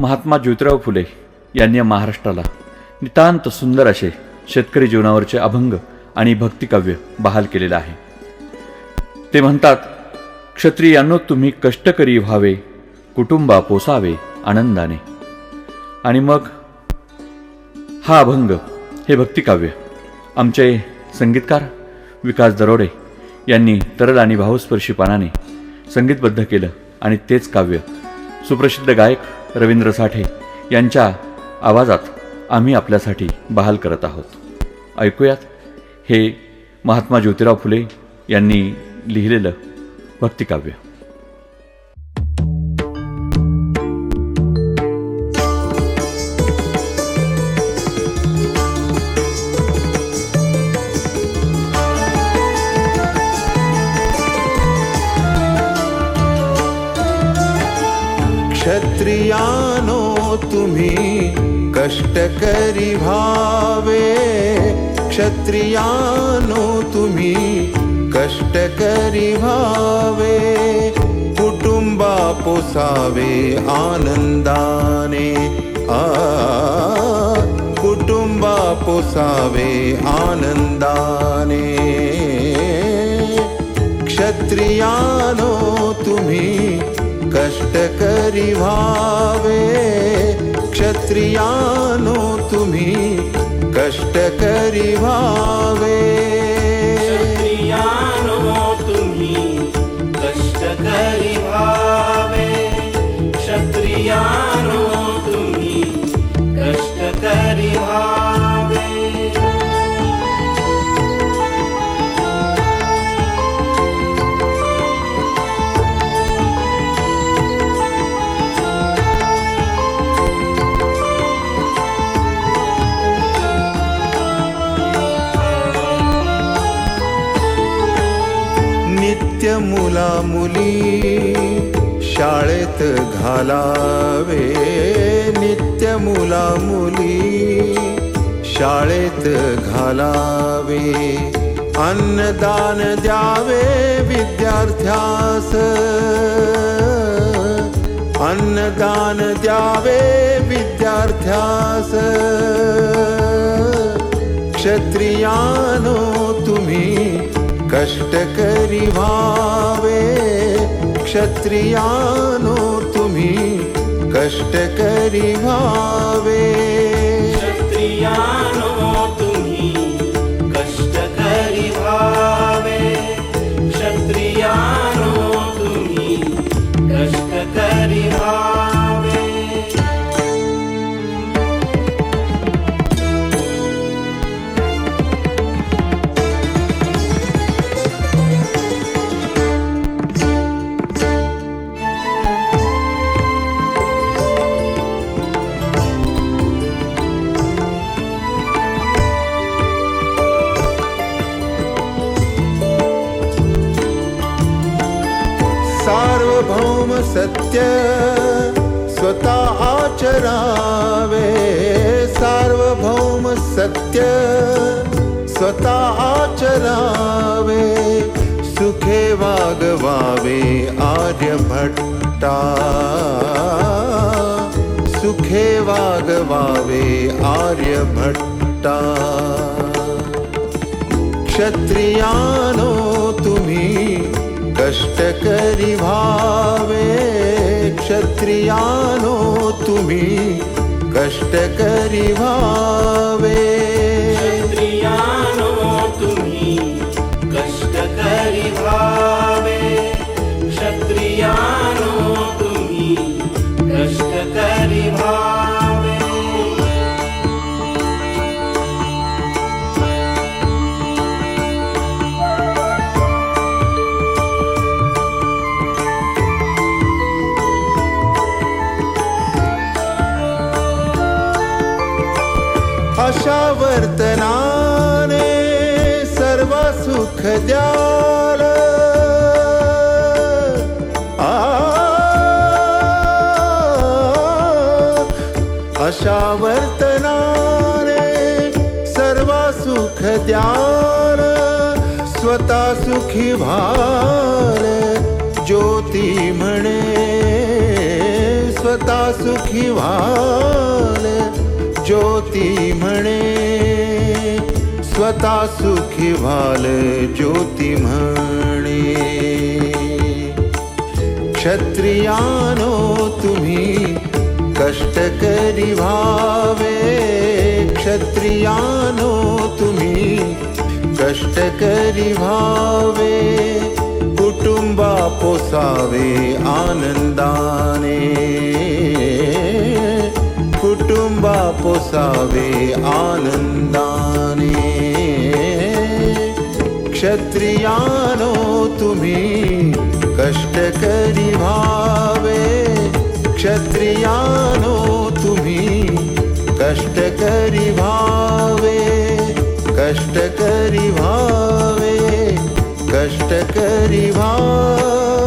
महात्मा ज्योतिराव फुले यांनी महाराष्ट्राला नितांत सुंदर असे शेतकरी जीवनावरचे अभंग आणि भक्तिकाव्य बहाल केलेलं आहे. ते म्हणतात क्षत्रियांनो तुम्ही कष्टकरी व्हावे कुटुंबा पोसावे आनंदाने. आणि मग हा अभंग हे भक्तिकाव्य आमचे संगीतकार विकास दरोडे यांनी तरल आणि भावस्पर्शी पानाने संगीतबद्ध केलं आणि तेच काव्य सुप्रसिद्ध गायक रवींद्र साठे यांच्या आवाजात आम्ही आपल्यासाठी बहाल करत आहोत. ऐकूयात? हे महात्मा ज्योतिराव फुले यांनी लिहिलेलं भक्तिकाव्य. क्षत्रियानो, तुम्ही कष्टकरी भावे। क्षत्रियानो, तुम्ही कष्टकरी भावे। कुटुंबा पोसावे आनंदाने। आ पोसावे आनंदाने। क्षत्रियानो, तुम्ही कष्टकरी भावे क्षत्रियानो तुम्ही कष्टकरी व्हावे मुला मुली शाळेत घालावे. नित्य मुला मुली शाळेत घालावे. अन्नदान द्यावे विद्यार्थ्यास. अन्नदान द्यावे विद्यार्थ्यास. क्षत्रियान कष्टकरी भावे क्षत्रियानो तुम्ही कष्टकरी व्हावे सार्वभौम सत्य स्वतः आचरावे। सार्वभौम सत्य स्वतः आचरावे। सुखे वागवावे आर्यभट्टा सुखे वागवावे आर्यभट्टा क्षत्रियानो तुम्ही कष्टकरी व्हावे क्षत्रियानो तुम्ही कष्टकरी व्हावे क्षत्रियानो तुम्ही कष्टकरी भावे क्षत्रियानो तुम्ही कष्टकरी भावे। अशा वर्तनाने सर्व सुख द्याल आशा वर्तनाने सर्व सुख द्याल स्वतः सुखी व्हाल ज्योती म्हणे स्वतः सुखी व्हाल ज्योती म्हणे स्वतः सुखी व्हाल ज्योती म्हणे क्षत्रियानो, तुम्ही कष्ट करी व्हावे क्षत्रियानो, तुम्ही कष्ट करी व्हावे कुटुंबा पोसावे आनंदाने। पोसावे आनंदाने। क्षत्रियानो, तुम्ही कष्ट करी व्हावे क्षत्रियानो, तुम्ही कष्ट करी व्हावे कष्ट करी व्हावे कष्ट करी व्हावे